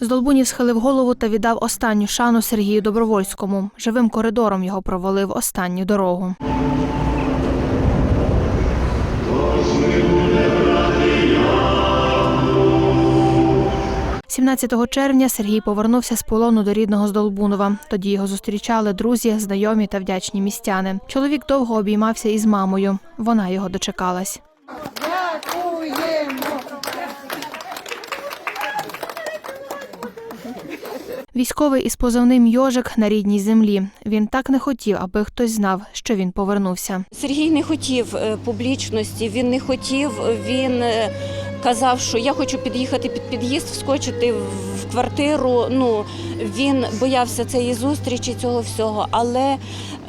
Здолбунів схилив голову та віддав останню шану Сергію Добровольському. Живим коридором його провалив останню дорогу. – 17 червня Сергій повернувся з полону до рідного Здолбунова. Тоді його зустрічали друзі, знайомі та вдячні містяни. Чоловік довго обіймався із мамою. Вона його дочекалась. Військовий із позивним Йожик на рідній землі. Він так не хотів, аби хтось знав, що він повернувся. Сергій не хотів е, публічності, він не хотів, він е, казав, що я хочу під'їхати під під'їзд, вскочити в квартиру. Ну, він боявся цієї зустрічі, цього всього. Але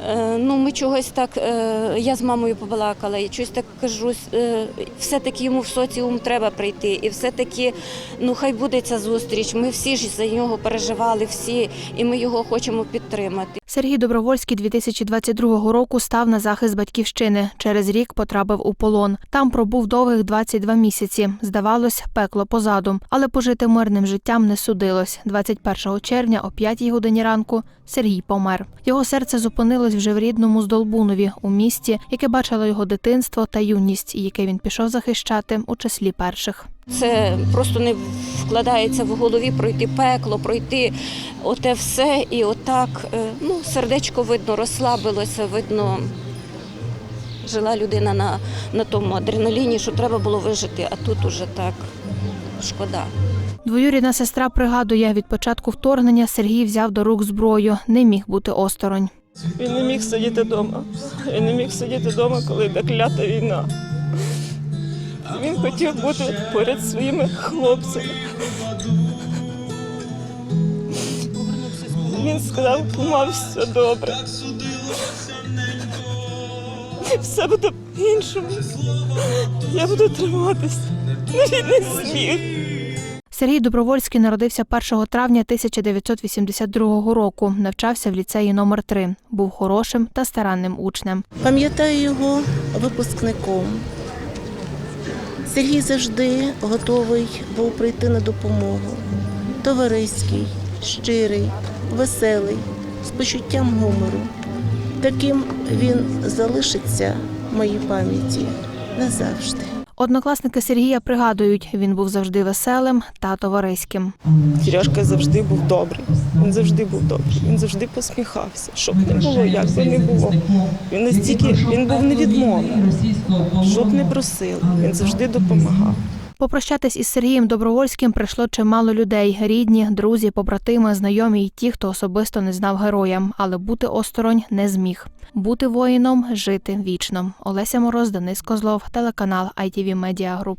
е, ну, ми чогось так, е, я з мамою побалакала, і щось так кажу, е, все-таки йому в соціум треба прийти. І все-таки, ну хай буде ця зустріч. Ми всі ж за нього переживали, всі, і ми його хочемо підтримати. Сергій Добровольський 2022 року став на захист батьківщини. Через рік потрапив у полон. Там пробув довгих 22 місяці. Здавалось, пекло позаду. Але пожити мирним життям не судилось. 21 червня о 5 годині ранку Сергій помер. Його серце зупинилось вже в рідному Здолбунові, у місті, яке бачило його дитинство та юність, яке він пішов захищати у числі перших. Це просто не вкладається в голові пройти пекло, пройти оте все, і отак е, ну, сердечко видно, розслабилося, видно. Жила людина на, на тому адреналіні, що треба було вижити, а тут уже так шкода. Двоюрідна сестра пригадує, від початку вторгнення Сергій взяв до рук зброю, не міг бути осторонь. Він не міг сидіти вдома. Він не міг сидіти вдома, коли йде клята війна. Він хотів бути поряд своїми хлопцями. Він сказав, кума, все добре. Все буде по-іншому. Я буду триматися. Не зміг. Сергій Добровольський народився 1 травня 1982 року. Навчався в ліцеї номер 3 Був хорошим та старанним учнем. Пам'ятаю його випускником. Сергій завжди готовий був прийти на допомогу. Товариський, щирий, веселий, з почуттям гумору. Таким він залишиться в моїй пам'яті назавжди. Однокласники Сергія пригадують, він був завжди веселим та товариським. Сережка завжди був добрий. Він завжди був добрий. Він завжди посміхався. Щоб не було, як би не було. Він настільки він був невідмовний. Щоб не просив. Він завжди допомагав. Попрощатись із Сергієм Добровольським прийшло чимало людей: рідні, друзі, побратими, знайомі і ті, хто особисто не знав героя, але бути осторонь не зміг. Бути воїном, жити вічно. Олеся Мороз, Денис Козлов, телеканал ITV Media Group.